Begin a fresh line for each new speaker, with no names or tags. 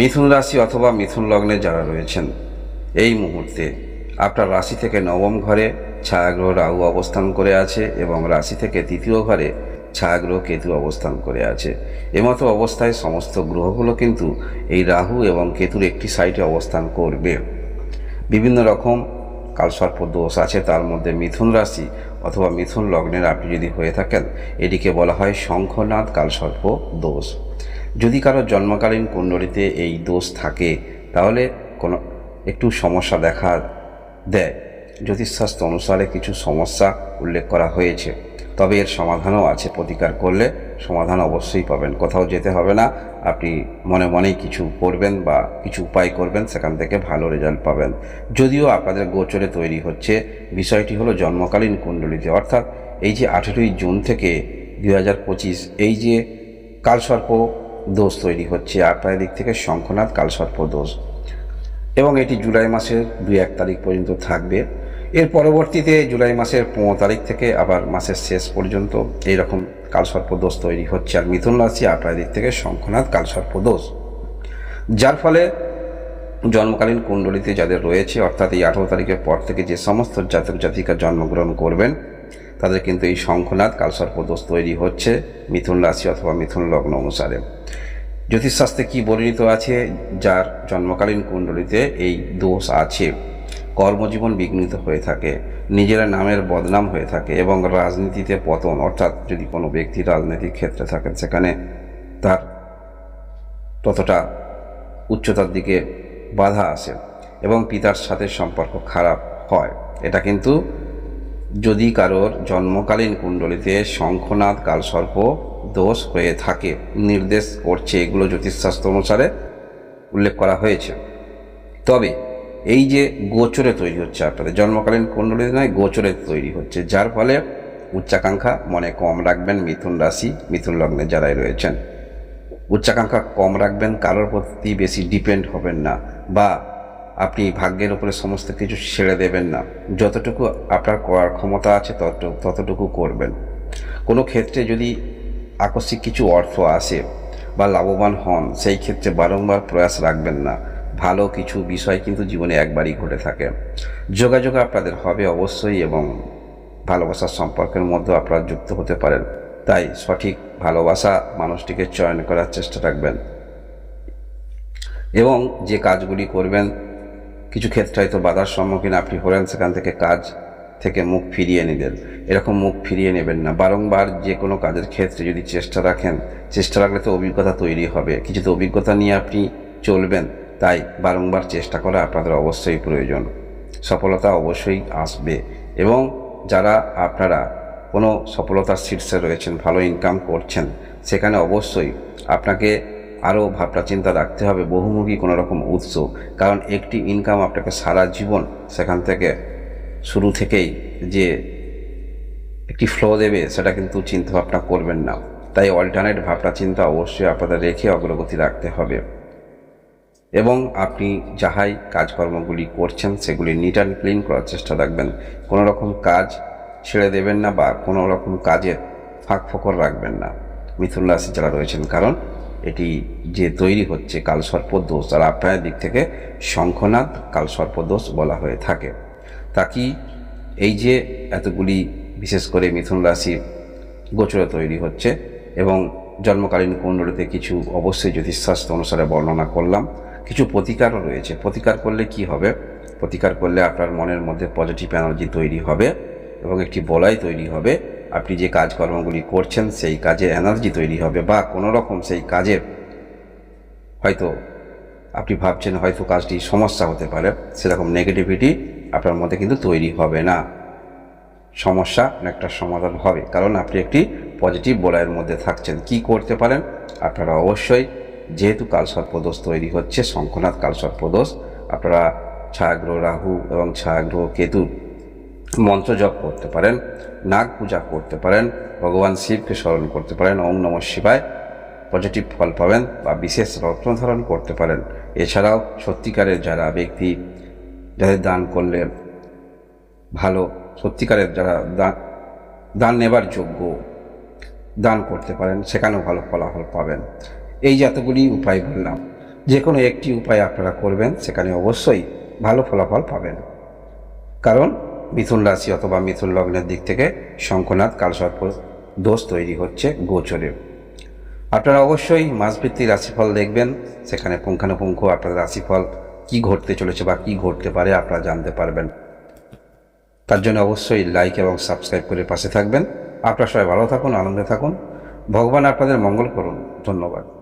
মিথুন রাশি অথবা মিথুন লগ্নে যারা রয়েছেন, এই মুহূর্তে আপনার রাশি থেকে নবম ঘরে ছায়াগ্রহ রাহু অবস্থান করে আছে এবং রাশি থেকে তৃতীয় ঘরে ছায়াগ্রহ কেতু অবস্থান করে আছে। এমতো অবস্থায় সমস্ত গ্রহগুলো কিন্তু এই রাহু এবং কেতুর একটি সাইডে অবস্থান করবে। বিভিন্ন রকম কালসর্প দোষ আছে, তার মধ্যে মিথুন রাশি অথবা মিথুন লগ্নের আপনি যদি হয়ে থাকেন, এটিকে বলা হয় শঙ্খনাথ কালসর্প দোষ। যদি কারও জন্মকালীন কুণ্ডলিতে এই দোষ থাকে, তাহলে কোনো একটু সমস্যা দেখা দেয়। জ্যোতিষশাস্ত্র অনুসারে কিছু সমস্যা উল্লেখ করা হয়েছে। তবে এর সমাধানও আছে, প্রতিকার করলে সমাধান অবশ্যই পাবেন। কোথাও যেতে হবে না, আপনি মনে মনেই কিছু করবেন বা কিছু উপায় করবেন, সেখান থেকে ভালো রেজাল্ট পাবেন। যদিও আপনাদের গোচরে তৈরি হচ্ছে, বিষয়টি হলো জন্মকালীন কুণ্ডলিতে। অর্থাৎ এই যে আঠেরোই জুন থেকে দু হাজার পঁচিশ, এই যে কালসর্প দোষ তৈরি হচ্ছে। আপনার দিক থেকে শঙ্খনাথ কালসর্প দোষ। এবং এটি জুলাই মাসের দুই এক তারিখ পর্যন্ত থাকবে। এর পরবর্তীতে জুলাই মাসের পনেরো তারিখ থেকে আবার মাসের শেষ পর্যন্ত এইরকম কালসর্প দোষ তৈরি হচ্ছে। আর মিথুন রাশি আপনার দিক থেকে শঙ্খনাথ কালসর্প দোষ। যার ফলে জন্মকালীন কুণ্ডলিতে যাদের রয়েছে, অর্থাৎ এই আঠেরো তারিখের পর থেকে যে সমস্ত জাতক জাতিকা জন্মগ্রহণ করবেন তাদের কিন্তু এই শঙ্খনাথ কালসর্প দোষ তৈরি হচ্ছে, মিথুন রাশি অথবা মিথুন লগ্ন অনুসারে। জ্যোতিষশাস্ত্রে কি বর্ণিত আছে? যার জন্মকালীন কুণ্ডলিতে এই দোষ আছে। কর্মজীবন বিঘ্নিত হয়ে থাকে, নিজের নামের বদনাম হয়ে থাকে এবং রাজনীতিতে পতন, অর্থাৎ যদি কোনো ব্যক্তি রাজনৈতিক ক্ষেত্রে থাকেন সেখানে তার ততটা উচ্চতার দিকে বাধা আসে এবং পিতার সাথে সম্পর্ক খারাপ হয়। এটা কিন্তু যদি কারোর জন্মকালীন কুণ্ডলিতে শঙ্খনাথ কালসর্প দোষ হয়ে থাকে, নির্দেশ করছে এগুলো জ্যোতিষশাস্ত্র অনুসারে উল্লেখ করা হয়েছে। তবে এই যে গোচরে তৈরি হচ্ছে আপনাদের, জন্মকালীন কুণ্ডলিতে নয়, গোচরে তৈরি হচ্ছে, যার ফলে উচ্চাকাঙ্ক্ষা মনে কম রাখবেন মিথুন রাশি, মিথুন লগ্নে যারাই রয়েছেন। উচ্চাকাঙ্ক্ষা কম রাখবেন, কারোর প্রতি বেশি ডিপেন্ড হবেন না, বা আপনি ভাগ্যের উপরে সমস্ত কিছু ছেড়ে দেবেন না। যতটুকু আপনার করার ক্ষমতা আছে, তত, ততটুকু করবেন। কোনো ক্ষেত্রে যদি আকস্মিক কিছু অর্থ আসে বা লাভবান হন, সেই ক্ষেত্রে বারংবার প্রয়াস রাখবেন না। ভালো কিছু বিষয় কিন্তু জীবনে একবারই ঘটে থাকে। যোগাযোগ আপনাদের হবে অবশ্যই এবং ভালোবাসার সম্পর্কের মধ্যে আপনারা যুক্ত হতে পারেন। তাই সঠিক ভালোবাসা মানুষটিকে চয়ন করার চেষ্টা রাখবেন। এবং যে কাজগুলি করবেন কিছু ক্ষেত্রে হয়তো বাধার সম্মুখীন আপনি হলেন, সেখান থেকে কাজ থেকে মুখ ফিরিয়ে নেবেন এরকম মুখ ফিরিয়ে নেবেন না। বারংবার যে কোনো কাজের ক্ষেত্রে যদি চেষ্টা রাখেন, চেষ্টা রাখলে তো অভিজ্ঞতা তৈরি হবে। কিছু তো অভিজ্ঞতা নিয়ে আপনি চলবেন, তাই বারংবার চেষ্টা করা আপনাদের অবশ্যই প্রয়োজন। সফলতা অবশ্যই আসবে। এবং যারা আপনারা কোনো সফলতার শীর্ষে রয়েছেন, ভালো ইনকাম করছেন, সেখানে অবশ্যই আপনাকে আরও ভাবনা চিন্তা রাখতে হবে। বহুমুখী কোনো রকম উৎস। কারণ একটি ইনকাম আপনাকে সারা জীবন সেখান থেকে শুরু থেকেই যে একটি ফ্লো দেবে, সেটা কিন্তু চিন্তা ভাবনা করবেন না। তাই অল্টারনেট ভাবনা চিন্তা অবশ্যই আপনাদের রেখে অগ্রগতি রাখতে হবে। এবং আপনি যাহাই কাজকর্মগুলি করছেন, সেগুলি নিট অ্যান্ড ক্লিন করার চেষ্টা রাখবেন। কোনো রকম কাজ ছেড়ে দেবেন না বা কোনো রকম কাজের ফাঁক ফোকর রাখবেন না। মিথুন রাশি যারা রয়েছেন, কারণ এটি যে তৈরি হচ্ছে কালসর্প দোষ আর আপনার দিক থেকে শঙ্খনাথ কালসর্প দোষ বলা হয়ে থাকে। তা কি এই যে এতগুলি বিশেষ করে মিথুন রাশি গোচরে তৈরি হচ্ছে এবং জন্মকালীন কুণ্ডলিতে কিছু অবশ্যই জ্যোতিষশাস্ত্র অনুসারে বর্ণনা করলাম, কিছু প্রতিকারও রয়েছে। প্রতিকার করলে কি হবে? প্রতিকার করলে আপনার মনের মধ্যে পজিটিভ এনার্জি তৈরি হবে এবং একটি বলয় তৈরি হবে। আপনি যে কাজকর্মগুলি করছেন, সেই কাজে এনার্জি তৈরি হবে বা কোনো রকম সেই কাজে হয়তো আপনি ভাবছেন হয়তো কাজটি সমস্যা হতে পারে, সেরকম নেগেটিভিটি আপনার মধ্যে কিন্তু তৈরি হবে না। সমস্যা অনেকটা সমাধান হবে, কারণ আপনি একটি পজিটিভ বলয়ের মধ্যে থাকছেন। কি করতে পারেন? আপনারা অবশ্যই যেহেতু কালসর্পদোষ তৈরি হচ্ছে শঙ্খনাথ কালসর্পদোষ, আপনারা ছায়াগ্রহ রাহু এবং ছায়াগ্রহ কেতু মন্ত্র জপ করতে পারেন, নাগ পূজা করতে পারেন, ভগবান শিবকে স্মরণ করতে পারেন, ওম নম শিবায় পজিটিভ ফল পাবেন বা বিশেষ রত্ন ধারণ করতে পারেন। এছাড়াও সত্যিকারের যারা ব্যক্তি যাদের দান করলে ভালো, সত্যিকারের যারা দান দান নেবার যোগ্য দান করতে পারেন, সেখানেও ভালো ফলাফল পাবেন। এই যে এতগুলি উপায় বললাম যে কোনো একটি উপায় আপনারা করবেন, সেখানে অবশ্যই ভালো ফলাফল পাবেন। কারণ মিথুন রাশি অথবা মিথুন লগ্নের দিক থেকে শঙ্খনাথ কালসর্প দোষ তৈরি হচ্ছে গোচরে। আপনারা অবশ্যই মাসভিত্তিক রাশিফল দেখবেন, সেখানে পুঙ্খানুপুঙ্খ আপনার রাশিফল কি ঘটতে চলেছে বা কি ঘটতে পারে আপনারা জানতে পারবেন। তার জন্য অবশ্যই লাইক এবং সাবস্ক্রাইব করে পাশে থাকবেন। আপনারা সবাই ভালো থাকুন, আনন্দে থাকুন। ভগবান আপনাদের মঙ্গল করুন। ধন্যবাদ।